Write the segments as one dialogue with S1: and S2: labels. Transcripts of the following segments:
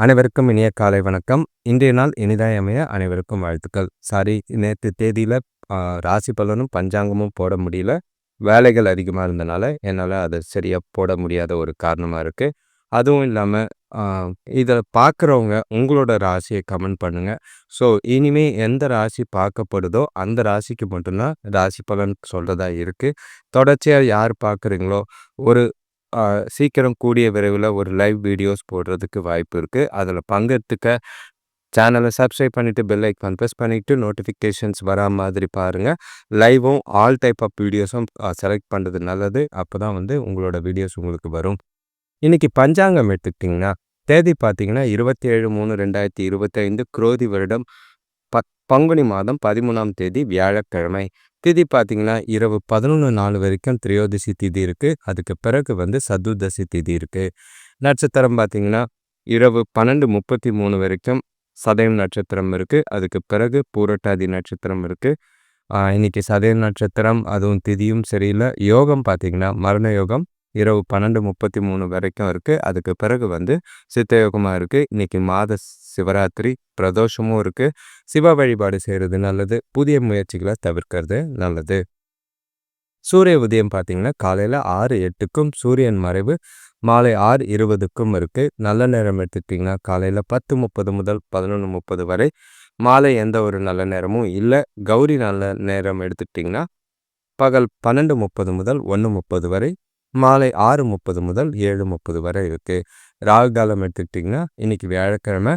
S1: அனைவருக்கும் இனிய காலை வணக்கம். இன்றைய நாள் இனிதாய் அமைய அனைவருக்கும் வாழ்த்துக்கள். சாரி நேற்று தேதியில் ராசி பலனும் பஞ்சாங்கமும் போட முடியல. வேலைகள் அதிகமாக இருந்தனால என்னால் அதை சரியாக போட முடியாத ஒரு காரணமாக இருக்குது அதுவும் இல்லாமல் இதை பார்க்குறவங்க உங்களோட ராசியை கமெண்ட் பண்ணுங்கள் ஸோ இனிமே எந்த ராசி பார்க்கப்படுதோ அந்த ராசிக்கு மட்டும்தான் ராசி பலன் சொல்கிறதா இருக்குது தொடர்ச்சியாக யார் பார்க்குறீங்களோ ஒரு சீக்கிரம் கூடிய விரைவில் ஒரு லைவ் வீடியோஸ் போடுறதுக்கு வாய்ப்பு இருக்குது அதில் பங்கெடுத்துக்க சேனலை சப்ஸ்கிரைப் பண்ணிவிட்டு பெல் ஐக்கான் ப்ரெஸ் பண்ணிவிட்டு நோட்டிஃபிகேஷன்ஸ் வரா மாதிரி பாருங்கள் லைவும் ஆல் டைப் ஆஃப் வீடியோஸும் செலக்ட் பண்ணுறது நல்லது. அப்போ தான் வந்து உங்களோட வீடியோஸ் உங்களுக்கு வரும். இன்றைக்கி பஞ்சாங்கம் எடுத்துக்கிட்டிங்கன்னா தேதி பார்த்தீங்கன்னா இருபத்தி ஏழு மூணு ரெண்டாயிரத்தி இருபத்தைந்து குரோதி வருடம் ப பங்குனி மாதம் பதிமூணாம் தேதி வியாழக்கிழமை. திதி பார்த்தீங்கன்னா இரவு பதினொன்று நாலு வரைக்கும் திரையோதசி திதி இருக்குது அதுக்கு பிறகு வந்து சதுர்தசி திதி இருக்குது நட்சத்திரம் பார்த்தீங்கன்னா இரவு பன்னெண்டு முப்பத்தி மூணு வரைக்கும் சதயம் நட்சத்திரம் இருக்குது அதுக்கு பிறகு பூரட்டாதி நட்சத்திரம் இருக்குது இன்னைக்கு சதய நட்சத்திரம் அதுவும் திதியும் சரியில்லை. யோகம் பார்த்தீங்கன்னா மரண யோகம் இரவு பன்னெண்டு முப்பத்தி மூணு வரைக்கும் இருக்குது அதுக்கு பிறகு வந்து சித்தயோகமாக இருக்குது இன்றைக்கி மாத சிவராத்திரி பிரதோஷமும் இருக்குது சிவ வழிபாடு செய்கிறது நல்லது. புதிய முயற்சிகளை தவிர்க்கிறது நல்லது. சூரிய உதயம் பார்த்திங்கன்னா காலையில் ஆறு எட்டுக்கும் சூரியன் மறைவு மாலை ஆறு இருபதுக்கும் இருக்குது நல்ல நேரம் எடுத்துக்கிட்டிங்கன்னா காலையில் பத்து முப்பது முதல் பதினொன்று முப்பது வரை மாலை எந்த ஒரு நல்ல நேரமும் இல்லை. கௌரி நல்ல நேரம் எடுத்துக்கிட்டிங்கன்னா பகல் பன்னெண்டு முப்பது முதல் ஒன்று முப்பது வரை மாலை ஆறு முப்பது முதல் ஏழு முப்பது வரை இருக்குது ராகு காலம் எடுத்துக்கிட்டிங்கன்னா இன்றைக்கி வியாழக்கிழமை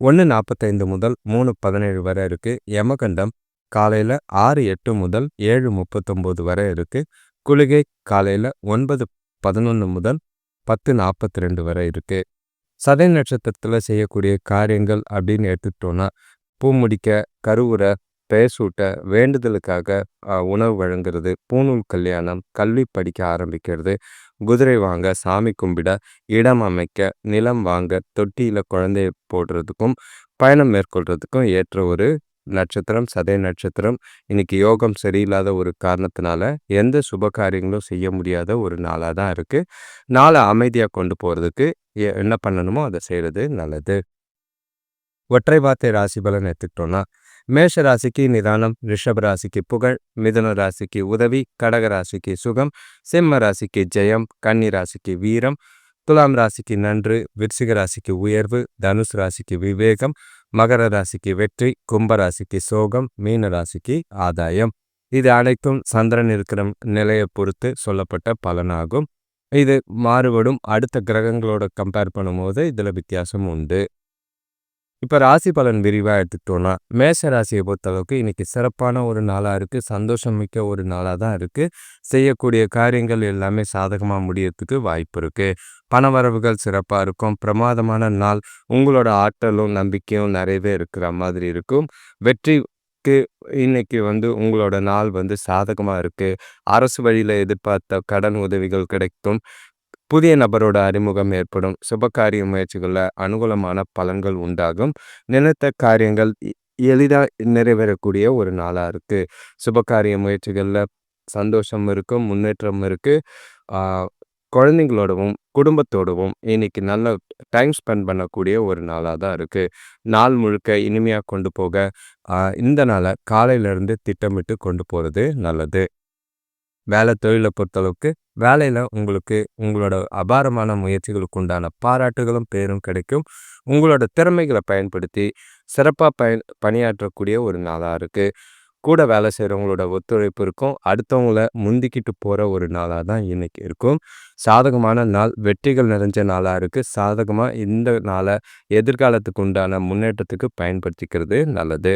S1: ஒன்று நாற்பத்தைந்து முதல் மூணு பதினேழு வரை இருக்குது யமகண்டம் காலையில் ஆறு எட்டு முதல் ஏழு முப்பத்தொம்போது வரை இருக்குது குளிகை காலையில் ஒன்பது பதினொன்று முதல் பத்து நாற்பத்தி ரெண்டு வரை இருக்குது சதை நட்சத்திரத்தில் செய்யக்கூடிய காரியங்கள் அப்படின்னு எடுத்துக்கிட்டோன்னா பூ முடிக்க கருவுரை பேசூட்ட வேண்டுதலுக்காக உணவு வழங்குறது பூநூல் கல்யாணம் கல்வி படிக்க ஆரம்பிக்கிறது குதிரை வாங்க சாமி கும்பிட இடம் அமைக்க நிலம் வாங்க தொட்டியில் குழந்தைய போடுறதுக்கும் பயணம் மேற்கொள்றதுக்கும் ஏற்ற ஒரு நட்சத்திரம் சதய நட்சத்திரம். இன்னைக்கு யோகம் சரியில்லாத ஒரு காரணத்தினால எந்த சுப காரியங்களும் செய்ய முடியாத ஒரு நாளாக தான் இருக்குது நாளை அமைதியாக கொண்டு போகிறதுக்கு என்ன பண்ணணுமோ அதை செய்கிறது நல்லது. ஒற்றை வார்த்தை ராசி பலன் எடுத்துக்கிட்டோன்னா மேஷ ராசிக்கு நிதானம் ரிஷப ராசிக்கு புகழ் மிதுன ராசிக்கு உதவி கடக ராசிக்கு சுகம் சிம்ம ராசிக்கு ஜெயம் கன்னி ராசிக்கு வீரம் துலாம் ராசிக்கு நன்று விருச்சிக ராசிக்கு உயர்வு தனுஷ் ராசிக்கு விவேகம் மகர ராசிக்கு வெற்றி கும்ப ராசிக்கு சோகம் மீன ராசிக்கு ஆதாயம். இது அனைத்தும் சந்திரன் இருக்கிற நிலையை பொறுத்து சொல்லப்பட்ட பலனாகும். இது மாறுபடும். அடுத்த கிரகங்களோட கம்பேர் பண்ணும்போது இதில் வித்தியாசம் உண்டு. இப்போ ராசி பலன் விரிவாக எடுத்துக்கிட்டோன்னா மேஷ ராசியை பொறுத்தளவுக்கு இன்னைக்கு சிறப்பான ஒரு நாளாக இருக்குது சந்தோஷம் மிக்க ஒரு நாளாக தான் இருக்குது செய்யக்கூடிய காரியங்கள் எல்லாமே சாதகமாக முடியறதுக்கு வாய்ப்பு இருக்குது பண வரவுகள் சிறப்பாக இருக்கும். பிரமாதமான நாள் உங்களோட ஆற்றலும் நம்பிக்கையும் நிறையவே இருக்கிற மாதிரி இருக்கும். வெற்றிக்கு இன்னைக்கு வந்து உங்களோட நாள் வந்து சாதகமாக இருக்குது அரசு வழியில் எதிர்பார்த்த கடன் உதவிகள் கிடைக்கும். புதிய நபரோட அறிமுகம் ஏற்படும். சுபகாரிய முயற்சிகளில் அனுகூலமான பலன்கள் உண்டாகும். நினைத்த காரியங்கள் எளிதாக நிறைவேறக்கூடிய ஒரு நாளாக இருக்குது சுபகாரிய முயற்சிகளில் சந்தோஷம் இருக்கும் முன்னேற்றம் இருக்குது குழந்தைங்களோடவும் குடும்பத்தோடவும் இன்னைக்கு நல்ல டைம் ஸ்பெண்ட் பண்ணக்கூடிய ஒரு நாளாக தான் இருக்குது நாள் முழுக்க இனிமையாக கொண்டு போக இந்த நாளை காலையிலேருந்து திட்டமிட்டு கொண்டு போகிறது நல்லது. வேலை தொழிலை பொறுத்தளவுக்கு வேலையில் உங்களுக்கு உங்களோட அபாரமான முயற்சிகளுக்கு உண்டான பாராட்டுகளும் பேரும் கிடைக்கும். உங்களோட திறமைகளை பயன்படுத்தி சிறப்பாக பயன் பணியாற்றக்கூடிய ஒரு நாளாக இருக்குது கூட வேலை செய்கிறவங்களோட ஒத்துழைப்பு இருக்கும். அடுத்தவங்கள முந்திக்கிட்டு போகிற ஒரு நாளாக தான் இன்றைக்கி இருக்கும். சாதகமான நாள் வெற்றிகள் நிறைஞ்ச நாளாக இருக்குது சாதகமாக இந்த நாளை எதிர்காலத்துக்கு உண்டான முன்னேற்றத்துக்கு பயன்படுத்திக்கிறது நல்லது.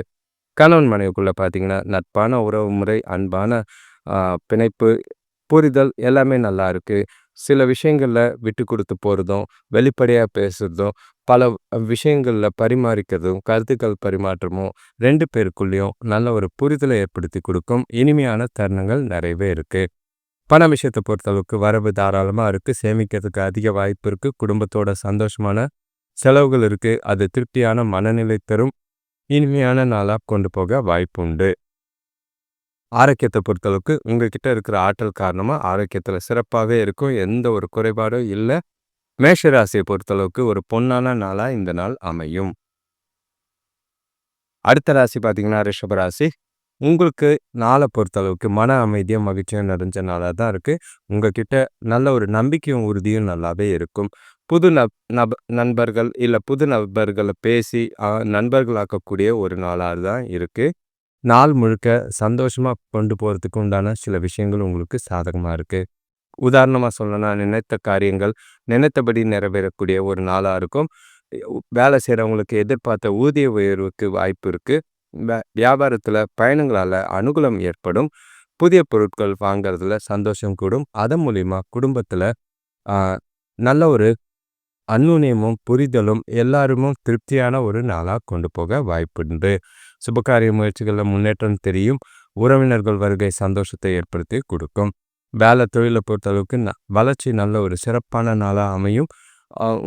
S1: கணவன் மனைவிக்குள்ளே பார்த்தீங்கன்னா நட்பான உறவு முறை அன்பான பிணைப்பு புரிதல் எல்லாமே நல்லா இருக்குது சில விஷயங்களில் விட்டு கொடுத்து போகிறதும் வெளிப்படையாக பேசுகிறதும் பல விஷயங்களில் பரிமாறிக்கிறதும் கருத்துக்கள் பரிமாற்றமும் ரெண்டு பேருக்குள்ளேயும் நல்ல ஒரு புரிதலை ஏற்படுத்தி கொடுக்கும் இனிமையான தருணங்கள் நிறையவே இருக்குது பண விஷயத்தை பொறுத்தளவுக்கு வரவு தாராளமாக இருக்குது சேமிக்கிறதுக்கு அதிக வாய்ப்பு இருக்குது குடும்பத்தோட சந்தோஷமான செலவுகள் இருக்குது அது திருப்தியான மனநிலை தரும். இனிமையான நாளாக கொண்டு போக வாய்ப்பு உண்டு. ஆரோக்கியத்தை பொறுத்தளவுக்கு உங்ககிட்ட இருக்கிற ஆற்றல் காரணமாக ஆரோக்கியத்தில் சிறப்பாகவே இருக்கும். எந்த ஒரு குறைபாடும் இல்லை. மேஷ ராசியை பொறுத்தளவுக்கு ஒரு பொன்னான நாளாக இந்த நாள் அமையும். அடுத்த ராசி பார்த்தீங்கன்னா ரிஷபராசி உங்களுக்கு நாளை பொறுத்தளவுக்கு மன அமைதியும் மகிழ்ச்சியும் நிறைஞ்ச நாளாக தான் இருக்குது உங்ககிட்ட நல்ல ஒரு நம்பிக்கையும் உறுதியும் நல்லாவே இருக்கும். புது நப் நப நண்பர்கள் இல்லை புது நபர்களை பேசி நண்பர்களாக்கக்கூடிய ஒரு நாளாக தான் இருக்குது நாள் முழுக்க சந்தோஷமாக கொண்டு போகிறதுக்கு உண்டான சில விஷயங்கள் உங்களுக்கு சாதகமாக இருக்குது உதாரணமாக சொல்லணும்னா நினைத்த காரியங்கள் நினைத்தபடி நிறைவேறக்கூடிய ஒரு நாளாக இருக்கும். வேலை செய்கிறவங்களுக்கு எதிர்பார்த்த ஊதிய உயர்வுக்கு வாய்ப்பு இருக்குது வியாபாரத்தில் பயணங்களால் அனுகூலம் ஏற்படும். புதிய பொருட்கள் வாங்கிறதுல சந்தோஷம் கூடும். அதன் மூலிமா குடும்பத்தில் நல்ல ஒரு அந்நுண்ணியமும் புரிதலும் எல்லாருமும் திருப்தியான ஒரு நாளாக கொண்டு போக வாய்ப்புண்டு. சுபகாரிய முயற்சிகளில் முன்னேற்றம் தெரியும். உறவினர்கள் வருகை சந்தோஷத்தை ஏற்படுத்தி கொடுக்கும். வேலை தொழிலை பொறுத்தளவுக்கு ந வளர்ச்சி நல்ல ஒரு சிறப்பான நாளாக அமையும்.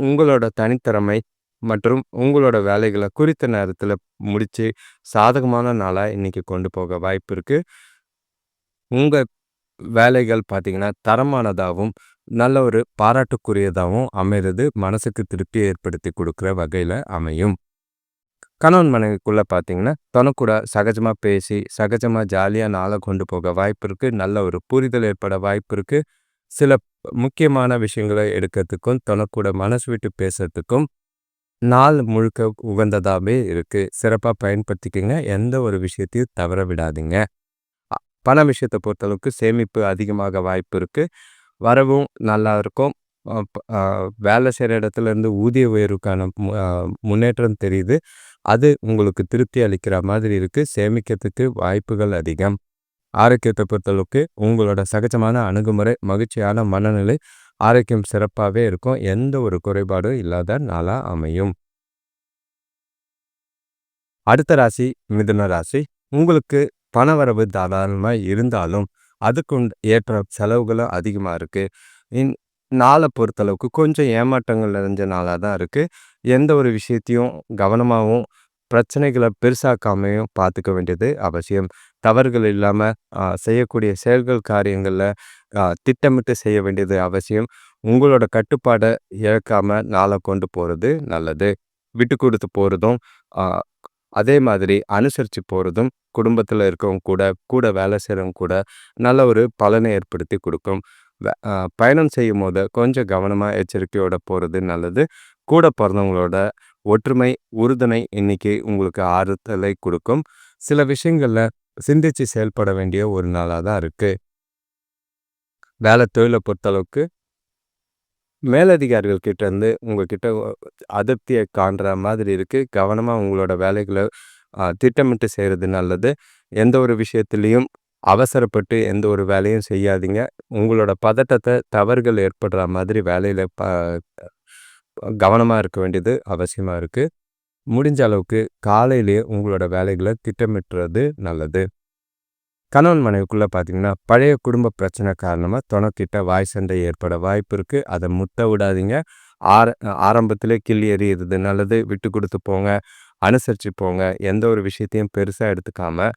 S1: உங்களோட தனித்திறமை மற்றும் உங்களோட வேலைகளை குறித்த நேரத்தில் முடித்து சாதகமான நாளாக இன்றைக்கி கொண்டு போக வாய்ப்பு இருக்குது உங்கள் வேலைகள் பார்த்திங்கன்னா தரமானதாகவும் நல்ல ஒரு பாராட்டுக்குரியதாகவும் அமைகிறது மனசுக்கு திருப்தி ஏற்படுத்தி கொடுக்குற வகையில் அமையும். கணவன் மனைவிக்குள்ளே பார்த்தீங்கன்னா தனக்கூட சகஜமாக பேசி சகஜமாக ஜாலியாக நாளை கொண்டு போக வாய்ப்பு இருக்குது நல்ல ஒரு புரிதல் ஏற்பட வாய்ப்பு இருக்குது சில முக்கியமான விஷயங்களை எடுக்கிறதுக்கும் தனக்கூட மனசு விட்டு பேசுறதுக்கும் நாள் முழுக்க உகந்ததாகவே இருக்குது சிறப்பாக பயன்படுத்திக்கங்க. எந்த ஒரு விஷயத்தையும் தவற விடாதீங்க. பண விஷயத்தை பொறுத்தளவுக்கு சேமிப்பு அதிகமாக வாய்ப்பு இருக்குது வரவும் நல்லா இருக்கும். வேலை செய்கிற இடத்துல இருந்து ஊதிய உயர்வுக்கான முன்னேற்றம் தெரியுது. அது உங்களுக்கு திருப்தி அளிக்கிற மாதிரி இருக்குது சேமிக்கிறதுக்கு வாய்ப்புகள் அதிகம். ஆரோக்கியத்தை பொறுத்தளவுக்கு உங்களோட சகஜமான அணுகுமுறை மகிழ்ச்சியான மனநிலை ஆரோக்கியம் சிறப்பாகவே இருக்கும். எந்த ஒரு குறைபாடும் இல்லாத நாளாக அமையும். அடுத்த ராசி மிதுன ராசி. உங்களுக்கு பணவரவு தாராளமாக இருந்தாலும் அதுக்கு ஏற்ற செலவுகளும் அதிகமாக இருக்குது இன் நாளை பொறுத்தளவுக்கு கொஞ்சம் ஏமாற்றங்கள் நிறைஞ்ச நாளாக தான் இருக்குது எந்த ஒரு விஷயத்தையும் கவனமாகவும் பிரச்சனைகளை பெருசாக்காமையும் பார்த்துக்க வேண்டியது அவசியம். தவறுகள் இல்லாமல் செய்யக்கூடிய செயல்கள் காரியங்களில் திட்டமிட்டு செய்ய வேண்டியது அவசியம். உங்களோட கட்டுப்பாடை இழக்காமல் நாளை கொண்டு போகிறது நல்லது. விட்டு கொடுத்து போகிறதும் அதே மாதிரி அனுசரித்து போகிறதும் குடும்பத்தில் இருக்கவங்க கூட கூட வேலை செய்கிறவங்க கூட நல்ல ஒரு பலனை ஏற்படுத்தி கொடுக்கும். பயணம் செய்யும் போது கொஞ்சம் கவனமாக எச்சரிக்கையோட போகிறது நல்லது. கூட பிறந்தவங்களோட ஒற்றுமை உறுதுணை இன்னைக்கு உங்களுக்கு ஆறுதலை கொடுக்கும். சில விஷயங்களில் சிந்திச்சு செயல்பட வேண்டிய ஒரு நாளாக தான் இருக்குது வேலை தொழிலை பொறுத்தளவுக்கு மேலதிகாரிகள் கிட்டேருந்து இருந்து உங்ககிட்ட அதிருப்தியை காண்ற மாதிரி இருக்குது கவனமாக உங்களோட வேலைகளை திட்டமிட்டு செய்கிறது நல்லது. எந்த ஒரு விஷயத்துலேயும் அவசரப்பட்டு எந்த ஒரு வேலையும் செய்யாதீங்க. உங்களோட பதட்டத்தை தவறுகள் ஏற்படுற மாதிரி வேலையில் ப கவனமாக இருக்க வேண்டியது அவசியமாக இருக்குது முடிஞ்ச அளவுக்கு காலையிலேயே உங்களோட வேலைகளை திட்டமிட்டுறது நல்லது. கணவன் மனைவிக்குள்ளே பார்த்தீங்கன்னா பழைய குடும்ப பிரச்சனை காரணமாக துணைக்கிட்ட வாய் சண்டை ஏற்பட வாய்ப்பு இருக்குது அதை முத்த விடாதீங்க. ஆர ஆரம்பத்திலே கிள்ளி எறிகிறது நல்லது. விட்டு கொடுத்து போங்க. அனுசரித்து போங்க. எந்த ஒரு விஷயத்தையும் பெருசாக எடுத்துக்காமல்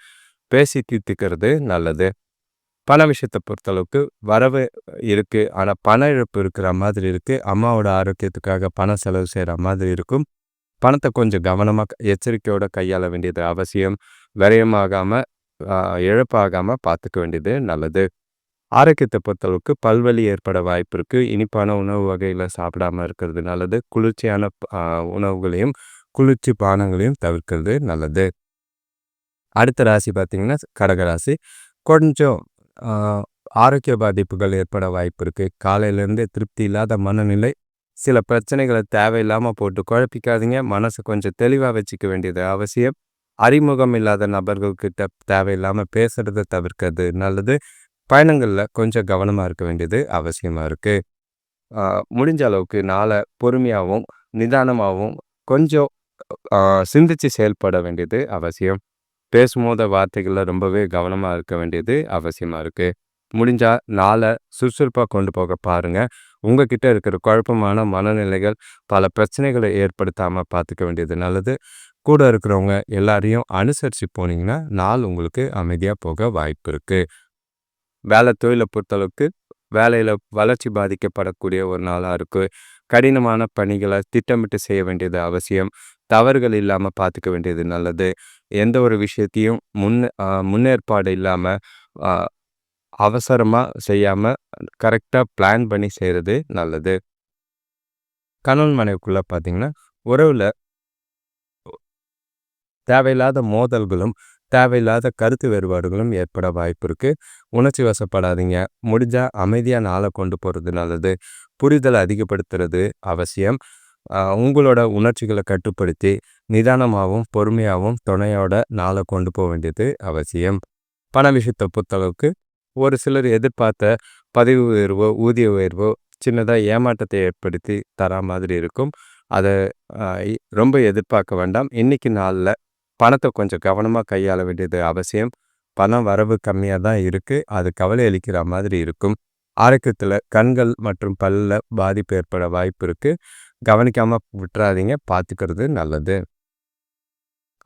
S1: பேசி தீர்த்துக்கிறது நல்லது. பண விஷயத்தை பொறுத்தளவுக்கு வரவு இருக்குது ஆனால் பண இழப்பு இருக்கிற மாதிரி இருக்குது அம்மாவோட ஆரோக்கியத்துக்காக பண செலவு செய்கிற மாதிரி இருக்கும். பணத்தை கொஞ்சம் கவனமாக எச்சரிக்கையோடு கையாள வேண்டியது அவசியம். விரயமாகாமல் இழப்பாகாமல் பார்த்துக்க வேண்டியது நல்லது. ஆரோக்கியத்தை பொறுத்தளவுக்கு பல்வலி ஏற்பட வாய்ப்பு இருக்குது இனிப்பான உணவு வகைகளை சாப்பிடாமல் இருக்கிறது நல்லது. குளிர்ச்சியான உணவுகளையும் குளிர்ச்சி பானங்களையும் தவிர்க்கிறது நல்லது. அடுத்த ராசி பார்த்திங்கன்னா கடகராசி கொஞ்சம் ஆரோக்கிய பாதிப்புகள் ஏற்பட வாய்ப்பு இருக்குது காலையிலேருந்து திருப்தி இல்லாத மனநிலை சில பிரச்சனைகளை தேவையில்லாமல் போட்டு குழப்பிக்காதீங்க. மனசை கொஞ்சம் தெளிவாக வச்சுக்க வேண்டியது அவசியம். அறிமுகம் இல்லாத நபர்கள்கிட்ட தேவையில்லாமல் பேசுகிறத தவிர்க்கிறது நல்லது. பயணங்களில் கொஞ்சம் கவனமாக இருக்க வேண்டியது அவசியமாக இருக்குது முடிஞ்ச அளவுக்கு நாளை பொறுமையாகவும் நிதானமாகவும் கொஞ்சம் சிந்தித்து செயல்பட வேண்டியது அவசியம். பேசும்போத வார்த்தைகளில் ரொம்பவே கவனமாக இருக்க வேண்டியது அவசியமாக இருக்குது முடிஞ்சால் நாளை சுறுசுறுப்பாக கொண்டு போக பாருங்கள் உங்ககிட்ட இருக்கிற குழப்பமான மனநிலைகள் பல பிரச்சனைகளை ஏற்படுத்தாமல் பார்த்துக்க வேண்டியது நல்லது. கூட இருக்கிறவங்க எல்லாரையும் அனுசரித்து போனீங்கன்னா நாள் உங்களுக்கு அமைதியாக போக வாய்ப்பு இருக்குது வேலை தொழிலை பொறுத்தளவுக்கு வேலையில் வளர்ச்சி பாதிக்கப்படக்கூடிய ஒரு நாளாக இருக்குது கடினமான பணிகளை திட்டமிட்டு செய்ய வேண்டியது அவசியம். தவறுகள் இல்லாமல் பார்த்துக்க வேண்டியது நல்லது. எந்த ஒரு விஷயத்தையும் முன் முன்னேற்பாடு இல்லாமல் அவசரமாக செய்யாமல் கரெக்டாக பிளான் பண்ணி செய்கிறது நல்லது. கணவன் மனைவிக்குள்ளே பார்த்தீங்கன்னா உறவில் தேவையில்லாத மோதல்களும் தேவையில்லாத கருத்து வேறுபாடுகளும் ஏற்பட வாய்ப்பு இருக்குது உணர்ச்சி வசப்படாதீங்க. முடிஞ்சால் அமைதியாக நாளை கொண்டு போகிறது நல்லது. புரிதலை அதிகப்படுத்துறது அவசியம். உங்களோட உணர்ச்சிகளை கட்டுப்படுத்தி நிதானமாகவும் பொறுமையாகவும் துணையோட நாளை கொண்டு போக வேண்டியது அவசியம். பண விஷயத்தை பொறுத்தளவுக்கு ஒரு சிலர் எதிர்பார்த்த பதிவு உயர்வோ ஊதிய உயர்வோ சின்னதாக ஏமாற்றத்தை ஏற்படுத்தி தரா மாதிரி இருக்கும். அதை ரொம்ப எதிர்பார்க்க வேண்டாம். இன்றைக்கி நாளில் பணத்தை கொஞ்சம் கவனமாக கையாள வேண்டியது அவசியம். பணம் வரவு கம்மியாக தான் இருக்குது அது கவலை அளிக்கிற மாதிரி இருக்கும். ஆரோக்கியத்தில் கண்கள் மற்றும் பல்ல பாதிப்பு ஏற்பட வாய்ப்பு இருக்குது கவனிக்காமல் விட்டுறாதீங்க. பார்த்துக்கிறது நல்லது.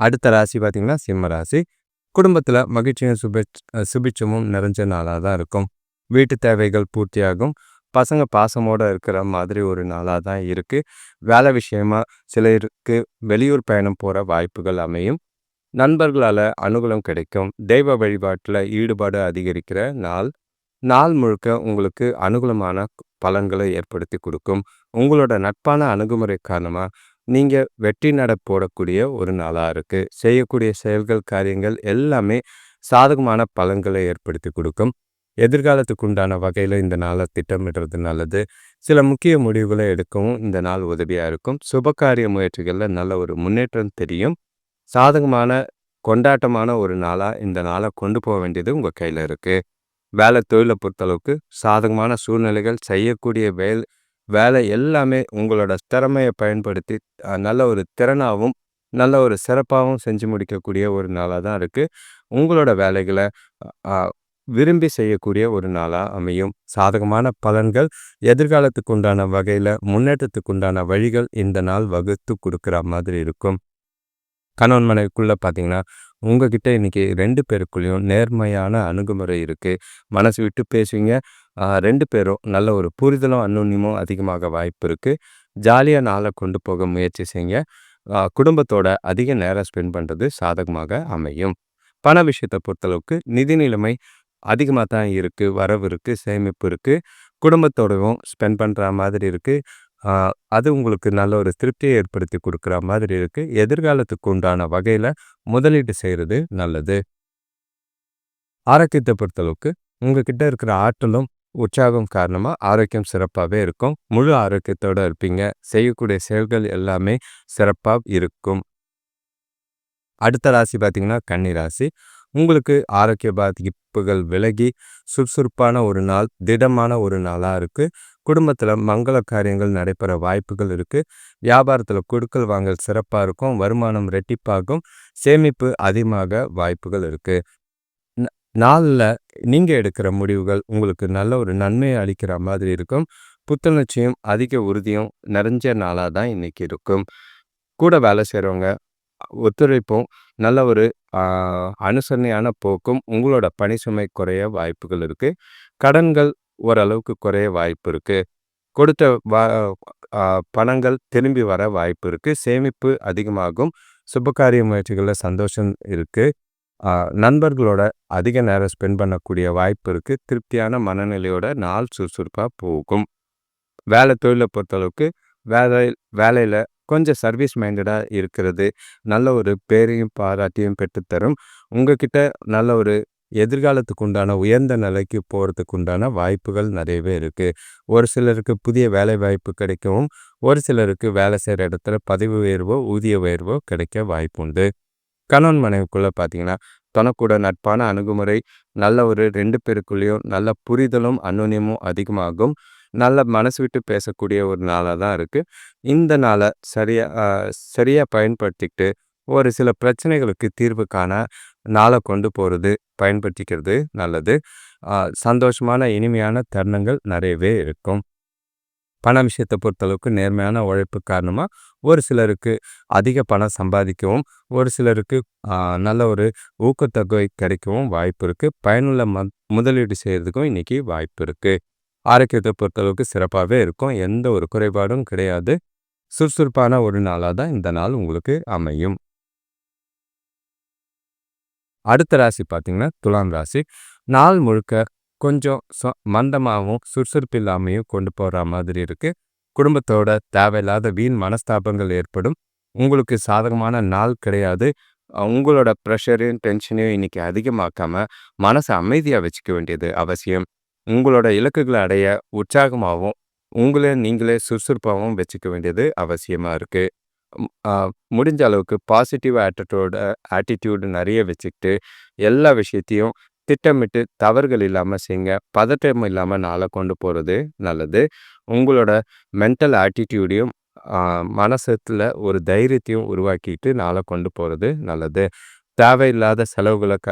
S1: அடுத்த ராசி பார்த்திங்கன்னா சிம்ம ராசி. குடும்பத்தில் மகிழ்ச்சியும் சுப சுபிச்சமும் நிறைஞ்ச நாளாக தான் இருக்கும். வீட்டு தேவைகள் பூர்த்தியாகும். பசங்க பாசமோடு இருக்கிற மாதிரி ஒரு நாளாக தான் இருக்குது வேலை விஷயமா சிலருக்கு வெளியூர் பயணம் போகிற வாய்ப்புகள் அமையும். நண்பர்களால் அனுகூலம் கிடைக்கும். தெய்வ வழிபாட்டில் ஈடுபாடு அதிகரிக்கிற நாள். நாள் முழுக்க உங்களுக்கு அனுகூலமான பலன்களை ஏற்படுத்தி கொடுக்கும். உங்களோட நட்பான அணுகுமுறை காரணமாக நீங்கள் வெற்றி நட போடக்கூடிய ஒரு நாளாக இருக்குது செய்யக்கூடிய செயல்கள் காரியங்கள் எல்லாமே சாதகமான பலன்களை ஏற்படுத்தி கொடுக்கும். எதிர்காலத்துக்கு உண்டான வகையில் இந்த நாளை திட்டமிடுறது நல்லது. சில முக்கிய முடிவுகளை எடுக்கவும் இந்த நாள் உதவியாக இருக்கும். சுபகாரிய முயற்சிகளில் நல்ல ஒரு முன்னேற்றம் தெரியும். சாதகமான கொண்டாட்டமான ஒரு நாளாக இந்த நாளை கொண்டு போக வேண்டியது உங்கள் கையில் இருக்குது வேலை தொழிலை பொறுத்தளவுக்கு சாதகமான சூழ்நிலைகள் செய்யக்கூடிய வேல் வேலை எல்லாமே உங்களோட திறமையை பயன்படுத்தி நல்ல ஒரு திறனாகவும் நல்ல ஒரு சிறப்பாகவும் செஞ்சு முடிக்கக்கூடிய ஒரு நாளாக தான் இருக்குது உங்களோட வேலைகளை விரும்பி செய்யக்கூடிய ஒரு நாளாக அமையும். சாதகமான பலன்கள் எதிர்காலத்துக்கு உண்டான வகையில் முன்னேற்றத்துக்கு உண்டான வழிகள் இந்த நாள் வகுத்து கொடுக்குற மாதிரி இருக்கும். கணவன் மனைவிக்குள்ளே பார்த்தீங்கன்னா உங்ககிட்ட இன்றைக்கி ரெண்டு பேருக்குள்ளேயும் நேர்மையான அணுகுமுறை இருக்குது மனசு விட்டு பேசுவீங்க. ரெண்டு பேரும் நல்ல ஒரு புரிதலும் அன்னுண்ணியமும் அதிகமாக வாய்ப்பு இருக்குது ஜாலியாக நாளை கொண்டு போக முயற்சி செய்யுங்க. குடும்பத்தோட அதிக நேரம் ஸ்பெண்ட் பண்ணுறது சாதகமாக அமையும். பண விஷயத்தை பொறுத்தளவுக்கு நிதி நிலைமை அதிகமாக தான் இருக்குது வரவு இருக்குது சேமிப்பு இருக்குது குடும்பத்தோடவும் ஸ்பெண்ட் பண்ணுற மாதிரி இருக்குது அது உங்களுக்கு நல்ல ஒரு திருப்தியை ஏற்படுத்தி கொடுக்குற மாதிரி இருக்குது எதிர்காலத்துக்கு உண்டான வகையில் முதலீடு செய்கிறது நல்லது. ஆரோக்கியத்தை பொறுத்தளவுக்கு உங்ககிட்ட இருக்கிற ஆற்றலும் உற்சாகம் காரணமாக ஆரோக்கியம் சிறப்பாகவே இருக்கும். முழு ஆரோக்கியத்தோடு இருப்பீங்க. செய்யக்கூடிய செயல்கள் எல்லாமே சிறப்பாக இருக்கும். அடுத்த ராசி பார்த்திங்கன்னா கன்னி ராசி. உங்களுக்கு ஆரோக்கிய பாதிப்புகள் விலகி சுறுசுறுப்பான ஒரு நாள் திடமான ஒரு நாளாக இருக்குது குடும்பத்தில் மங்கள காரியங்கள் நடைபெற வாய்ப்புகள் இருக்குது வியாபாரத்தில் கொடுக்கல் வாங்கல் சிறப்பாக இருக்கும். வருமானம் ரெட்டிப்பாகும். சேமிப்பு அதிகமாக வாய்ப்புகள் இருக்குது நாளில் நீங்கள் எடுக்கிற முடிவுகள் உங்களுக்கு நல்ல ஒரு நன்மையை அளிக்கிற மாதிரி இருக்கும். புத்துணர்ச்சியும் அதிக உறுதியும் நிறைஞ்ச நாளாக தான் இன்றைக்கி இருக்கும். கூட வேலை செய்கிறவங்க ஒத்துழைப்பும் நல்ல ஒரு அனுசரணையான போக்கும் உங்களோட பணி சுமை குறைய வாய்ப்புகள் இருக்குது கடன்கள் ஓரளவுக்கு குறைய வாய்ப்பு இருக்குது கொடுத்த வா பணங்கள் திரும்பி வர வாய்ப்பு இருக்குது சேமிப்பு அதிகமாகும். சுபகாரிய முயற்சிகளில் சந்தோஷம் இருக்குது நண்பர்களோட அதிக நேரம் ஸ்பெண்ட் பண்ணக்கூடிய வாய்ப்பு இருக்குது திருப்தியான மனநிலையோட நாள் சுறுசுறுப்பாக போகும். வேலை தொழிலை பொறுத்தளவுக்கு வேலை வேலையில் கொஞ்சம் சர்வீஸ் மைண்டடாக இருக்கிறது. நல்ல ஒரு பேரையும் பாராட்டியும் பெற்றுத்தரும். உங்ககிட்ட நல்ல ஒரு எதிர்காலத்துக்கு உண்டான உயர்ந்த நிலைக்கு போகிறதுக்கு உண்டான வாய்ப்புகள் நிறையவே இருக்குது ஒரு சிலருக்கு புதிய வேலை வாய்ப்பு கிடைக்கவும் ஒரு சிலருக்கு வேலை செய்கிற இடத்துல பதவி உயர்வோ ஊதிய உயர்வோ கிடைக்க வாய்ப்பு உண்டு கணவன் மனைவிக்குள்ளே பார்த்தீங்கன்னா தனக்கூட நட்பான அணுகுமுறை நல்ல ஒரு ரெண்டு பேருக்குள்ளேயும் நல்ல புரிதலும் அந்நுன்யமும் அதிகமாகும். நல்ல மனசு விட்டு பேசக்கூடிய ஒரு நாளாக தான் இருக்குது இந்த நாளை சரியாக சரியாக பயன்படுத்திக்கிட்டு ஒரு சில பிரச்சனைகளுக்கு தீர்வு காண நாளை கொண்டு போகிறது பயன்படுத்திக்கிறது நல்லது. சந்தோஷமான இனிமையான தருணங்கள் நிறையவே இருக்கும். பண விஷயத்தை பொறுத்தளவுக்கு நேர்மையான உழைப்பு காரணமாக ஒரு சிலருக்கு அதிக பணம் சம்பாதிக்கவும் ஒரு சிலருக்கு நல்ல ஒரு ஊக்கத்தொகை கிடைக்கவும் வாய்ப்பு இருக்குது பயனுள்ள ம முதலீடு செய்கிறதுக்கும் இன்றைக்கி வாய்ப்பு இருக்குது ஆரோக்கியத்தை பொறுத்தளவுக்கு சிறப்பாகவே இருக்கும். எந்த ஒரு குறைபாடும் கிடையாது. சுறுசுறுப்பான ஒரு நாளாக தான் இந்த நாள் உங்களுக்கு அமையும். அடுத்த ராசி பார்த்தீங்கன்னா துலாம் ராசி. நாள் முழுக்க கொஞ்சம் சொ மந்தமாகவும் சுறுசுறுப்பு இல்லாமையும் கொண்டு போகிற மாதிரி இருக்குது குடும்பத்தோட தேவையில்லாத வீண் மனஸ்தாபங்கள் ஏற்படும். உங்களுக்கு சாதகமான நாள் கிடையாது. உங்களோட ப்ரெஷரையும் டென்ஷனையும் இன்னைக்கு அதிகமாக்காமல் மனசை அமைதியாக வச்சுக்க வேண்டியது அவசியம். உங்களோட இலக்குகளை அடைய உற்சாகமாகவும் உங்களே நீங்களே சுறுசுறுப்பாகவும் வச்சுக்க வேண்டியது அவசியமாக இருக்குது முடிஞ்ச அளவுக்கு பாசிட்டிவ் ஆட்டிடியூட ஆட்டிடியூடு நிறைய வச்சுக்கிட்டு எல்லா விஷயத்தையும் திட்டமிட்டு தவறுகள் இல்லாமல் செய்யுங்க பதட்டம் இல்லாமல் நாளை கொண்டு போகிறது நல்லது. உங்களோட மென்டல் ஆட்டிடியூடையும் மனசத்தில் ஒரு தைரியத்தையும் உருவாக்கிட்டு நாளை கொண்டு போகிறது நல்லது. தேவையில்லாத செலவுகளை க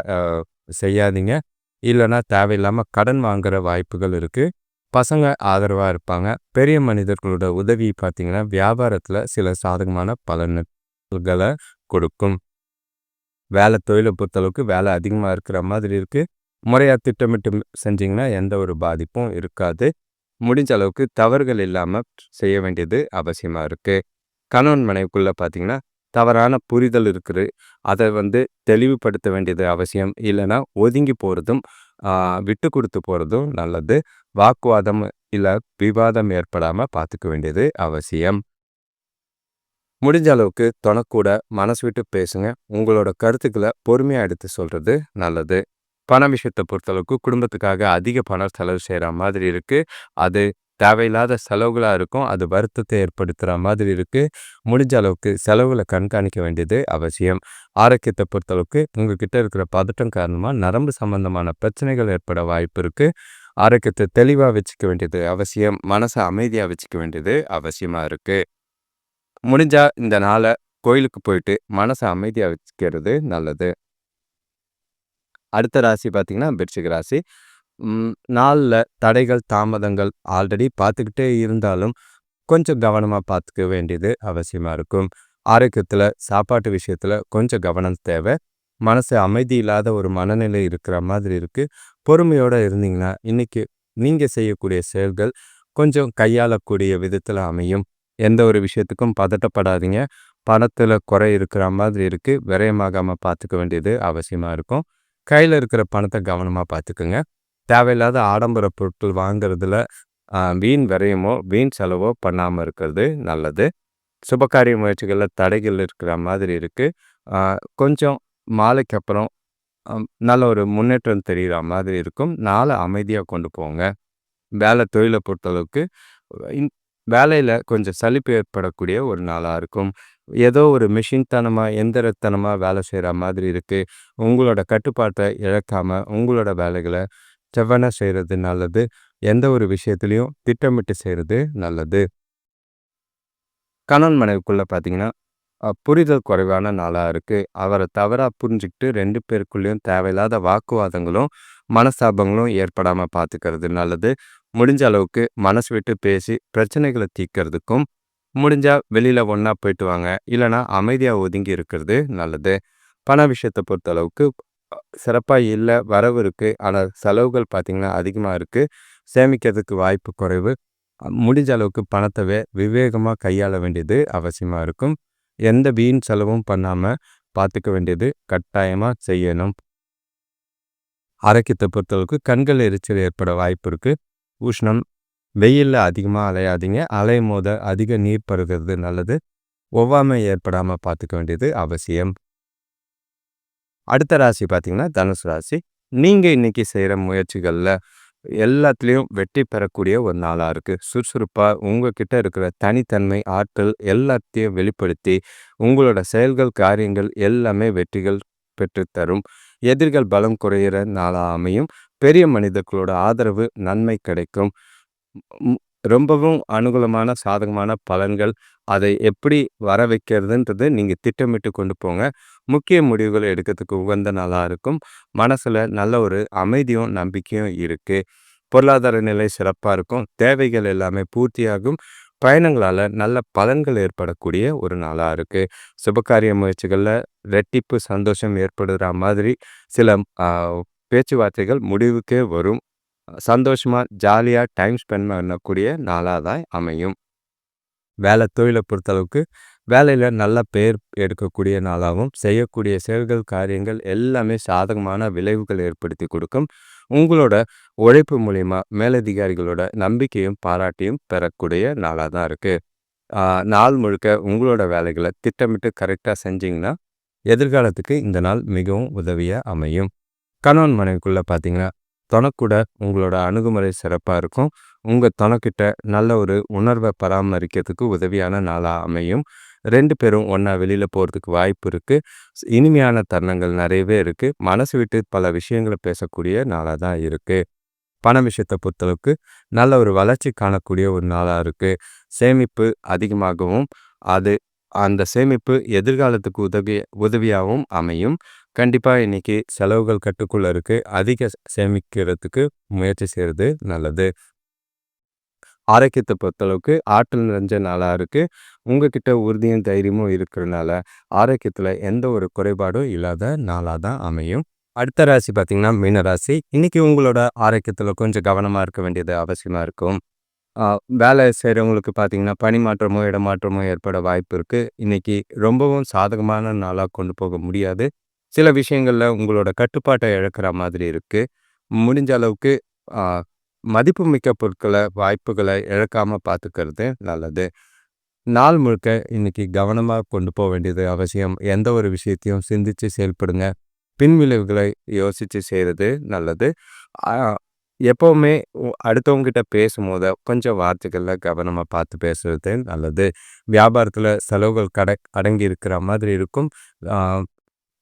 S1: செய்யாதீங்க. இல்லைன்னா தேவையில்லாமல் கடன் வாங்குகிற வாய்ப்புகள் இருக்குது பசங்க ஆதரவாக இருப்பாங்க. பெரிய மனிதர்களோட உதவி பார்த்தீங்கன்னா வியாபாரத்தில் சில சாதகமான பலன்களை கொடுக்கும். வேலை தொழிலை பொறுத்தளவுக்கு வேலை அதிகமாக இருக்கிற மாதிரி இருக்குது முறையாக திட்டமிட்டு செஞ்சிங்கன்னா எந்த ஒரு பாதிப்பும் இருக்காது. முடிஞ்ச அளவுக்கு தவறுகள் இல்லாமல் செய்ய வேண்டியது அவசியமாக இருக்குது கணவன் மனைவிக்குள்ளே பார்த்தீங்கன்னா தவறான புரிதல் இருக்குது. அதை வந்து தெளிவுபடுத்த வேண்டியது அவசியம். இல்லைன்னா ஒதுங்கி போகிறதும் விட்டு கொடுத்து போகிறதும் நல்லது. வாக்குவாதம் இல்லை விவாதம் ஏற்படாமல் பார்த்துக்க வேண்டியது அவசியம். முடிஞ்ச அளவுக்கு தொணக்கூட மனசு விட்டு பேசுங்க. உங்களோட கருத்துக்களை பொறுமையாக எடுத்து சொல்கிறது நல்லது. பண விஷயத்தை பொறுத்தளவுக்கு குடும்பத்துக்காக அதிக பணம் செலவு செய்கிற மாதிரி இருக்குது அது தேவையில்லாத செலவுகளாக இருக்கும். அது வருத்தத்தை ஏற்படுத்துகிற மாதிரி இருக்குது முடிஞ்ச அளவுக்கு செலவுகளை கண்காணிக்க வேண்டியது அவசியம். ஆரோக்கியத்தை பொறுத்தளவுக்கு உங்ககிட்ட இருக்கிற பதட்டம் காரணமாக நரம்பு சம்பந்தமான பிரச்சனைகள் ஏற்பட வாய்ப்பு இருக்குது ஆரோக்கியத்தை தெளிவாக வச்சுக்க வேண்டியது அவசியம். மனசை அமைதியாக வச்சுக்க வேண்டியது அவசியமாக இருக்குது முடிஞ்சால் இந்த நாளை கோயிலுக்கு போயிட்டு மனசை அமைதியாக வச்சுக்கிறது நல்லது. அடுத்த ராசி பார்த்திங்கன்னா விருச்சிக ராசி. நாளில் தடைகள் தாமதங்கள் ஆல்ரெடி பார்த்துக்கிட்டே இருந்தாலும் கொஞ்சம் கவனமாக பார்த்துக்க வேண்டியது அவசியமாக இருக்கும். ஆரோக்கியத்தில் சாப்பாட்டு விஷயத்தில் கொஞ்சம் கவனம் தேவை. மனசு அமைதி இல்லாத ஒரு மனநிலை இருக்கிற மாதிரி இருக்குது பொறுமையோடு இருந்தீங்கன்னா இன்றைக்கி நீங்கள் செய்யக்கூடிய செயல்கள் கொஞ்சம் கையாளக்கூடிய விதத்தில் அமையும். எந்த ஒரு விஷயத்துக்கும் பதட்டப்படாதீங்க. பணத்தில் குறை இருக்கிற மாதிரி இருக்குது விரயமாகாமல் பார்த்துக்க வேண்டியது அவசியமாக இருக்கும். கையில் இருக்கிற பணத்தை கவனமாக பார்த்துக்குங்க. தேவையில்லாத ஆடம்பர பொருட்கள் வாங்குறதுல வீண் விரயமோ வீண் செலவோ பண்ணாமல் இருக்கிறது நல்லது. சுபகாரிய முயற்சிகளில் தடைகள் இருக்கிற மாதிரி இருக்குது கொஞ்சம் மாலைக்கு அப்புறம் நல்ல ஒரு முன்னேற்றம் தெரிகிற மாதிரி இருக்கும். நாளை அமைதியாக கொண்டு போங்க. வேலை தொழிலை பொறுத்தளவுக்கு வேலையில் கொஞ்சம் சலிப்பு ஏற்படக்கூடிய ஒரு நாளாக இருக்கும். ஏதோ ஒரு மிஷின் தனமாக எந்திரத்தனமாக வேலை செய்கிற மாதிரி இருக்குது உங்களோட கட்டுப்பாட்டை இழக்காமல் உங்களோட வேலைகளை செவ்வன செய்கிறது நல்லது. எந்த ஒரு விஷயத்துலையும் திட்டமிட்டு செய்கிறது நல்லது. கணவன் மனைவிக்குள்ளே பார்த்தீங்கன்னா புரிதல் குறைவான நாளாக இருக்குது அவரை தவறாக புரிஞ்சுக்கிட்டு ரெண்டு பேருக்குள்ளேயும் தேவையில்லாத வாக்குவாதங்களும் மனஸ்தாபங்களும் ஏற்படாமல் பார்த்துக்கிறது நல்லது. முடிஞ்ச அளவுக்கு மனசு விட்டு பேசி பிரச்சனைகளை தீர்க்கறதுக்கும் முடிஞ்சால் வெளியில் ஒன்றா போயிட்டு வாங்க. இல்லைனா அமைதியாக ஒதுங்கி இருக்கிறது நல்லது. பண விஷயத்தை பொறுத்த அளவுக்கு சிறப்பாக இல்லை வரவு இருக்குது ஆனால் செலவுகள் பார்த்திங்கன்னா அதிகமாக இருக்குது சேமிக்கிறதுக்கு வாய்ப்பு குறைவு. முடிஞ்ச அளவுக்கு பணத்தை வே விவேகமாக கையாள வேண்டியது அவசியமாக இருக்கும். எந்த வீண் செலவும் பண்ணாமல் பார்த்துக்க வேண்டியது கட்டாயமாக செய்யணும். ஆரோக்கியத்தை பொறுத்தளவுக்கு கண்கள் எரிச்சல் ஏற்பட வாய்ப்பு இருக்குது உஷ்ணம் வெயிலில் அதிகமாக அலையாதீங்க. அலையும் போது அதிக நீர் பருகிறது நல்லது. ஒவ்வாமை ஏற்படாமல் பார்த்துக்க வேண்டியது அவசியம். அடுத்த ராசி பார்த்திங்கன்னா தனுசு ராசி. நீங்கள் இன்றைக்கி செய்கிற முயற்சிகளில் எல்லாத்துலேயும் வெற்றி பெறக்கூடிய ஒரு நாளாக இருக்குது சுறுசுறுப்பாக உங்ககிட்ட இருக்கிற தனித்தன்மை ஆற்றல் எல்லாத்தையும் வெளிப்படுத்தி உங்களோட செயல்கள் காரியங்கள் எல்லாமே வெற்றிகள் பெற்றுத்தரும் எதிர்கள் பலம் குறையிற நாளாக அமையும். பெரிய மனிதர்களோட ஆதரவு நன்மை கிடைக்கும். ரொம்பவும் அனுகூலமான சாதகமான பலன்கள் அதை எப்படி வர வைக்கிறதுன்றது நீங்கள் திட்டமிட்டு கொண்டு போங்க. முக்கிய முடிவுகளை எடுக்கிறதுக்கு உகந்த நாளாக இருக்கும். மனசில் நல்ல ஒரு அமைதியும் நம்பிக்கையும் இருக்குது பொருளாதார நிலை சிறப்பாக இருக்கும். தேவைகள் எல்லாமே பூர்த்தியாகும். பயணங்களால் நல்ல பலன்கள் ஏற்படக்கூடிய ஒரு நாளாக இருக்குது சுபகாரிய முயற்சிகளில் ரெட்டிப்பு சந்தோஷம் ஏற்படுற மாதிரி சில பேச்சுவார்த்தைகள் முடிவுக்கே வரும். சந்தோஷமாக ஜாலியாக டைம் ஸ்பெண்ட் பண்ணக்கூடிய நாளாக தான் அமையும். வேலை தொழிலை பொறுத்தளவுக்கு வேலையில் நல்ல பெயர் எடுக்கக்கூடிய நாளாகவும் செய்யக்கூடிய செயல்கள் காரியங்கள் எல்லாமே சாதகமான விளைவுகள் ஏற்படுத்தி கொடுக்கும். உங்களோட உழைப்பு மூலிமா மேலதிகாரிகளோட நம்பிக்கையும் பாராட்டியும் பெறக்கூடிய நாளாக தான் இருக்குது நாள் முழுக்க உங்களோட வேலைகளை திட்டமிட்டு கரெக்டாக செஞ்சிங்கன்னா எதிர்காலத்துக்கு இந்த நாள் மிகவும் உதவியாக அமையும். கணவன் மனைவிக்குள்ளே பார்த்தீங்கன்னா தொணக்கூட உங்களோட அணுகுமுறை சிறப்பாக இருக்கும். உங்கள் தொணக்கிட்ட நல்ல ஒரு உணர்வை பராமரிக்கிறதுக்கு உதவியான நாளாக அமையும். ரெண்டு பேரும் ஒன்றா வெளியில் போகிறதுக்கு வாய்ப்பு இருக்குது இனிமையான தருணங்கள் நிறையவே இருக்குது மனசு விட்டு பல விஷயங்களை பேசக்கூடிய நாளாக தான் இருக்குது பண விஷயத்தை பொறுத்தளவுக்கு நல்ல ஒரு வளர்ச்சி காணக்கூடிய ஒரு நாளாக இருக்குது சேமிப்பு அதிகமாகவும் அது அந்த சேமிப்பு எதிர்காலத்துக்கு உதவி உதவியாகவும் அமையும். கண்டிப்பாக இன்றைக்கி செலவுகள் கட்டுக்குள்ளே இருக்குது அதிக சேமிக்கிறதுக்கு முயற்சி செய்கிறது நல்லது. ஆரோக்கியத்தை பொறுத்தளவுக்கு ஆற்றல் நிறைஞ்ச நாளாக இருக்குது உங்ககிட்ட உறுதியும் தைரியமும் இருக்கிறனால ஆரோக்கியத்தில் எந்த ஒரு குறைபாடும் இல்லாத நாளாக தான் அமையும். அடுத்த ராசி பார்த்திங்கன்னா மீனராசி இன்றைக்கி உங்களோட ஆரோக்கியத்தில் கொஞ்சம் கவனமாக இருக்க வேண்டியது அவசியமாக இருக்கும். வேலை செய்கிறவங்களுக்கு பார்த்தீங்கன்னா பணி மாற்றமோ இடமாற்றமோ ஏற்பட வாய்ப்பு இருக்குது இன்றைக்கி ரொம்பவும் சாதகமான நாளாக கொண்டு போக முடியாது. சில விஷயங்களில் உங்களோட கட்டுப்பாட்டை இழக்கிற மாதிரி இருக்குது முடிஞ்ச அளவுக்கு மதிப்புமிக்க பொருட்களை வாய்ப்புகளை இழக்காமல் பார்த்துக்கிறது நல்லது. நாள் முழுக்க இன்னைக்கு கவனமாக கொண்டு போக வேண்டியது அவசியம். எந்த ஒரு விஷயத்தையும் சிந்தித்து செயல்படுங்க. பின்விளைவுகளை யோசித்து செய்கிறது நல்லது. எப்போவுமே அடுத்தவங்ககிட்ட பேசும்போது கொஞ்சம் வார்த்தைகளில் கவனமாக பார்த்து பேசுறது நல்லது. வியாபாரத்தில் செலவுகள் கட அடங்கி இருக்கிற மாதிரி இருக்கும்.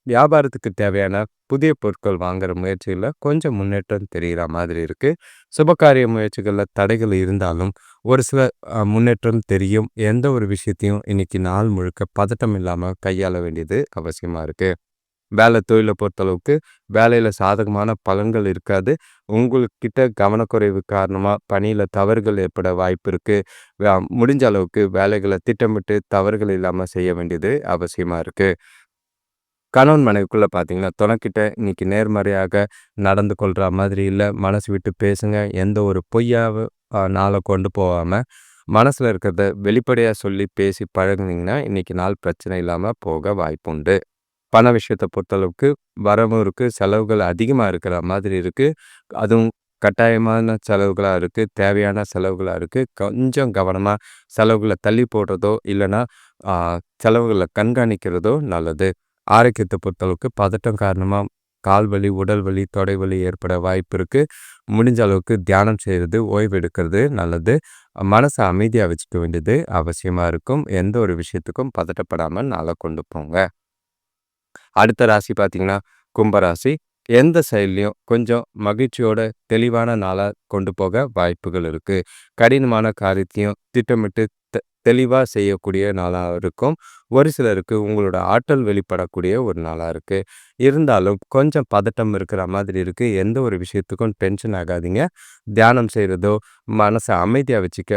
S1: வியாபாரத்துக்கு தேவையான புதிய பொருட்கள் வாங்குற முயற்சிகளில் கொஞ்சம் முன்னேற்றம் தெரிகிற மாதிரி இருக்குது சுபகாரிய முயற்சிகளில் தடைகள் இருந்தாலும் ஒரு சில முன்னேற்றம் தெரியும். எந்த ஒரு விஷயத்தையும் இன்னைக்கு நாள் முழுக்க பதட்டம் இல்லாமல் கையாள வேண்டியது அவசியமாக இருக்குது வேலை தொழிலை பொறுத்தளவுக்கு வேலையில் சாதகமான பலன்கள் இருக்காது. உங்கள்கிட்ட கவனக்குறைவு காரணமாக பணியில் தவறுகள் ஏற்பட வாய்ப்பு இருக்குது முடிஞ்ச அளவுக்கு வேலைகளை திட்டமிட்டு தவறுகள் இல்லாமல் செய்ய வேண்டியது அவசியமாக இருக்குது கணவன் மனைவிக்குள்ளே பார்த்தீங்கன்னா துணக்கிட்ட இன்னைக்கு நேர்மறையாக நடந்து கொள்கிற மாதிரி இல்லை. மனசு விட்டு பேசுங்க. எந்த ஒரு பொய்யாவ நாளை கொண்டு போகாமல் மனசில் இருக்கிறத வெளிப்படையாக சொல்லி பேசி பழகுனீங்கன்னா இன்றைக்கி நாள் பிரச்சனை இல்லாமல் போக வாய்ப்புண்டு. பண விஷயத்தை பொறுத்தளவுக்கு வரவும் இருக்குது செலவுகள் அதிகமாக இருக்கிற மாதிரி இருக்குது அதுவும் கட்டாயமான செலவுகளாக இருக்குது தேவையான செலவுகளாக இருக்குது கொஞ்சம் கவனமாக செலவுகளை தள்ளி போடுறதோ இல்லைன்னா செலவுகளை கண்காணிக்கிறதோ நல்லது. ஆரோக்கியத்தை பொறுத்தளவுக்கு பதட்டம் காரணமாக கால் வலி உடல் வலி தொடை வலி ஏற்பட வாய்ப்பு இருக்குது முடிஞ்ச அளவுக்கு தியானம் செய்கிறது ஓய்வு எடுக்கிறது நல்லது. மனசை அமைதியாக வச்சுக்க வேண்டியது அவசியமாக இருக்கும். எந்த ஒரு விஷயத்துக்கும் பதட்டப்படாமல் நல்லா கொண்டு போங்க. அடுத்த ராசி பார்த்திங்கன்னா கும்பராசி எந்த செயல்லையும் கொஞ்சம் மகிழ்ச்சியோட தெளிவான நாளாக கொண்டு போக வாய்ப்புகள் இருக்குது கடினமான காரியத்தையும் திட்டமிட்டு தெளிவாக செய்யக்கூடிய நாளாக இருக்கும். ஒரு சிலருக்கு உங்களோட ஆற்றல் வெளிப்படக்கூடிய ஒரு நாளாக இருக்குது இருந்தாலும் கொஞ்சம் பதட்டம் இருக்கிற மாதிரி இருக்குது எந்த ஒரு விஷயத்துக்கும் டென்ஷன் ஆகாதீங்க. தியானம் செய்கிறதோ மனசை அமைதியாக வச்சுக்க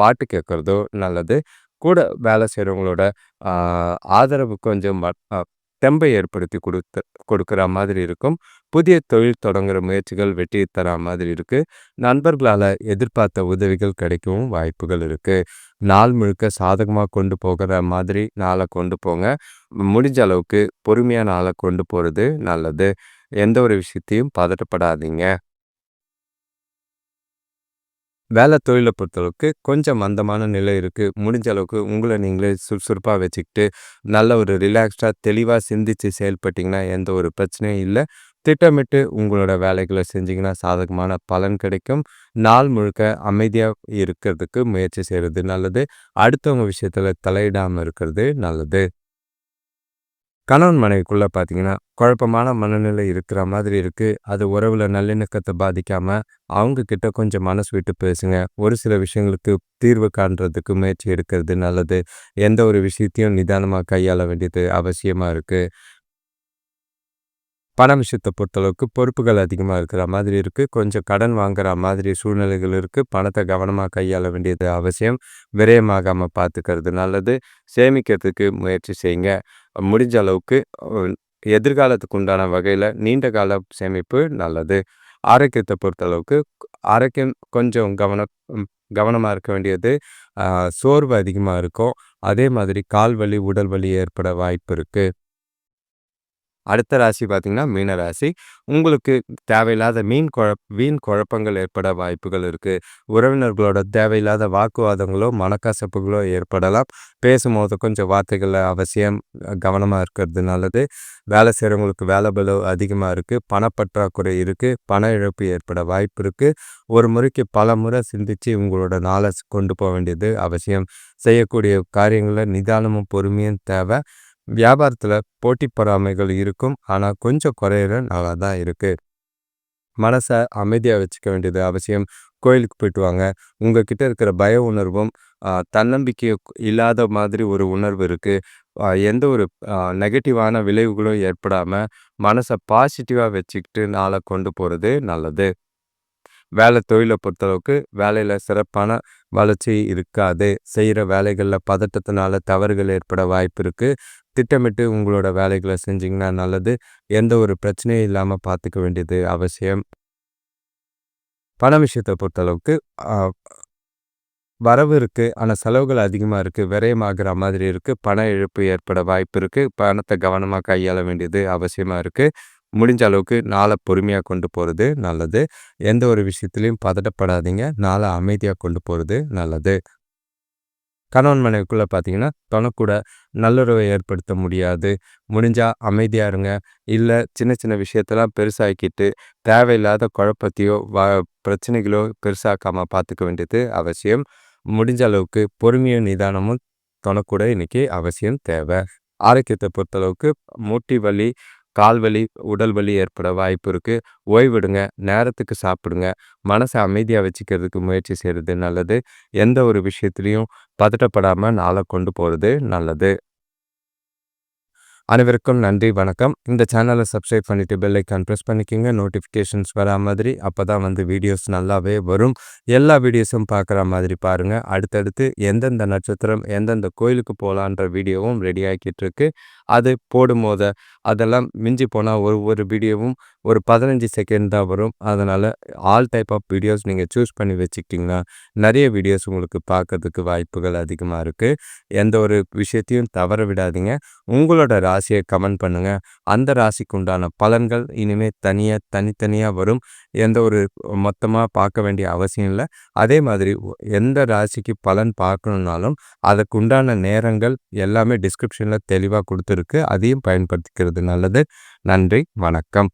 S1: பாட்டு கேட்குறதோ நல்லது. கூட வேலை செய்கிறவங்களோட ஆதரவு கொஞ்சம் தெம்பை ஏற்படுத்தி கொடுத்த கொடுக்குற மாதிரி இருக்கும். புதிய தொழில் தொடங்குகிற முயற்சிகள் வெற்றி தர மாதிரி இருக்குது நண்பர்களால் எதிர்பார்த்த உதவிகள் கிடைக்கவும் வாய்ப்புகள் இருக்குது நாள் முழுக்க சாதகமாக கொண்டு போகிற மாதிரி நாளை கொண்டு போங்க. முடிஞ்ச அளவுக்கு பொறுமையாக நாளை கொண்டு போகிறது நல்லது. எந்த ஒரு விஷயத்தையும் பதட்டப்படாதீங்க. வேலை தொழிலை பொறுத்தளவுக்கு கொஞ்சம் மந்தமான நிலை இருக்குது முடிஞ்ச அளவுக்கு உங்களை நீங்களே சுறுசுறுப்பாக வச்சுக்கிட்டு நல்ல ஒரு ரிலாக்ஸ்டாக தெளிவாக சிந்தித்து செயல்பட்டிங்கன்னா எந்த ஒரு பிரச்சனையும் இல்லை. திட்டமிட்டு உங்களோட வேலைகளை செஞ்சிங்கன்னா சாதகமான பலன் கிடைக்கும். நாள் முழுக்க அமைதியாக இருக்கிறதுக்கு முயற்சி செய்கிறது நல்லது. அடுத்தவங்க விஷயத்தில் தலையிடாமல் இருக்கிறது நல்லது. கணவன் மனைவிக்குள்ளே பார்த்தீங்கன்னா குழப்பமான மனநிலை இருக்கிற மாதிரி இருக்குது அது உறவில் நல்லிணக்கத்தை பாதிக்காமல் அவங்கக்கிட்ட கொஞ்சம் மனசு விட்டு பேசுங்க. ஒரு சில விஷயங்களுக்கு தீர்வு காண்றதுக்கு முயற்சி எடுக்கிறது நல்லது. எந்த ஒரு விஷயத்தையும் நிதானமாக கையாள வேண்டியது அவசியமாக இருக்குது பண விஷயத்தை பொறுத்தளவுக்கு பொறுப்புகள் அதிகமாக இருக்கிற மாதிரி இருக்குது கொஞ்சம் கடன் வாங்குற மாதிரி சூழ்நிலைகள் இருக்குது பணத்தை கவனமாக கையாள வேண்டியது அவசியம். விரயமாகாமல் பார்த்துக்கிறது நல்லது. சேமிக்கிறதுக்கு முயற்சி செய்யுங்க. முடிஞ்ச அளவுக்கு எதிர்காலத்துக்கு உண்டான வகையில் நீண்ட கால சேமிப்பு நல்லது. ஆரோக்கியத்தை பொறுத்தளவுக்கு ஆரோக்கியம் கொஞ்சம் கவனம் கவனமாக இருக்க வேண்டியது. சோர்வு அதிகமாக இருக்கும். அதே மாதிரி கால் வலி உடல் வலி ஏற்பட வாய்ப்பு இருக்குது அடுத்த ராசி பார்த்தீங்கன்னா மீன ராசி. உங்களுக்கு தேவையில்லாத மீன் குழப் வீண் குழப்பங்கள் ஏற்பட வாய்ப்புகள் இருக்குது உறவினர்களோட தேவையில்லாத வாக்குவாதங்களோ மனக்கசப்புகளோ ஏற்படலாம். பேசும்போது கொஞ்சம் வார்த்தைகளில் அவசியம் கவனமாக இருக்கிறது நல்லது. வேலை செய்கிறவங்களுக்கு வேலை பலு அதிகமாக இருக்குது பணப்பற்றாக்குறை இருக்குது பண இழப்பு ஏற்பட வாய்ப்பு இருக்குது ஒரு முறைக்கு பல முறை சிந்தித்து உங்களோட நாளை கொண்டு போக வேண்டியது அவசியம். செய்யக்கூடிய காரியங்களில் நிதானமும் பொறுமையும் தேவை. வியாபாரத்தில் போட்டி பொறாமைகள் இருக்கும் ஆனால் கொஞ்சம் குறையிற நல்லா தான் இருக்குது மனசை அமைதியாக வச்சுக்க வேண்டியது அவசியம். கோயிலுக்கு போயிட்டு வாங்க. உங்ககிட்ட இருக்கிற பய உணர்வும் தன்னம்பிக்கை இல்லாத மாதிரி ஒரு உணர்வு இருக்குது எந்த ஒரு நெகட்டிவான விளைவுகளும் ஏற்படாமல் மனசை பாசிட்டிவாக வச்சுக்கிட்டு நாளை கொண்டு போகிறது நல்லது. வேலை தொழிலை பொறுத்தளவுக்கு வேலையில் சிறப்பான வளர்ச்சி இருக்காது. செய்கிற வேலைகளில் பதட்டத்தினால தவறுகள் ஏற்பட வாய்ப்பு இருக்குது திட்டமிட்டு உங்களோட வேலைகளை செஞ்சிங்கன்னா நல்லது. எந்த ஒரு பிரச்சனையும் இல்லாமல் பார்த்துக்க வேண்டியது அவசியம். பண விஷயத்தை பொறுத்தளவுக்கு வரவு இருக்குது ஆனால் செலவுகள் அதிகமாக இருக்குது விரயமாகிற மாதிரி இருக்குது பண இழப்பு ஏற்பட வாய்ப்பு இருக்குது பணத்தை கவனமாக கையாள வேண்டியது அவசியமாக இருக்குது முடிஞ்ச அளவுக்கு நாளை பொறுமையாக கொண்டு போகிறது நல்லது. எந்த ஒரு விஷயத்துலையும் பதட்டப்படாதீங்க. நாளை அமைதியாக கொண்டு போகிறது நல்லது. கணவன் மனைவிக்குள்ளே பார்த்தீங்கன்னா தனக்கூட நல்லுறவை ஏற்படுத்த முடியாது. முடிஞ்சால் அமைதியாக இருங்க. இல்லை சின்ன சின்ன விஷயத்தெல்லாம் பெருசாக்கிட்டு தேவையில்லாத குழப்பத்தையோ வ பிரச்சனைகளோ பெருசாக்காமல் பார்த்துக்க வேண்டியது அவசியம். முடிஞ்ச அளவுக்கு பொறுமையும் நிதானமும் தனக்கூட இன்றைக்கி அவசியம் தேவை. ஆரோக்கியத்தை பொறுத்தளவுக்கு மூட்டி வலி கால் வலி உடல் வலி ஏற்பட வாய்ப்பு இருக்குது ஓய்விடுங்க நேரத்துக்கு சாப்பிடுங்க. மனசை அமைதியாக வச்சுக்கிறதுக்கு முயற்சி செய்கிறது நல்லது. எந்த ஒரு விஷயத்துலையும் பதட்டப்படாமல் நாளை கொண்டு போகிறது நல்லது. அனைவருக்கும் நன்றி வணக்கம். இந்த சேனலை சப்ஸ்கிரைப் பண்ணிவிட்டு பெல்லைக்கான் ப்ரெஸ் பண்ணிக்கோங்க. நோட்டிஃபிகேஷன்ஸ் வரா மாதிரி அப்போ தான் வந்து வீடியோஸ் நல்லாவே வரும். எல்லா வீடியோஸும் பார்க்குற மாதிரி பாருங்கள் அடுத்தடுத்து எந்தெந்த நட்சத்திரம் எந்தெந்த கோயிலுக்கு போகலான்ற வீடியோவும் ரெடி ஆகிட்டு இருக்கு. அது போடும்போது அதெல்லாம் மிஞ்சி போனால் ஒரு ஒரு வீடியோவும் ஒரு பதினஞ்சு செகண்ட் தான் வரும். அதனால் ஆல் டைப் ஆஃப் வீடியோஸ் நீங்கள் சூஸ் பண்ணி வச்சுக்கிட்டிங்கன்னா நிறைய வீடியோஸ் உங்களுக்கு பார்க்கறதுக்கு வாய்ப்புகள் அதிகமாக இருக்குது எந்த ஒரு விஷயத்தையும் தவற விடாதீங்க. உங்களோட ராசியை கமெண்ட் பண்ணுங்கள் அந்த ராசிக்கு உண்டான பலன்கள் இனிமேல் தனியாக தனித்தனியாக வரும். எந்த ஒரு மொத்தமாக பார்க்க வேண்டிய அவசியம் இல்லை. அதே மாதிரி எந்த ராசிக்கு பலன் பார்க்கணுன்னாலும் அதுக்குண்டான நேரங்கள் எல்லாமே டிஸ்கிரிப்ஷனில் தெளிவாக இருக்குது அதையும் பயன்படுத்திக்கிறது. நல்லது. நன்றி. வணக்கம்.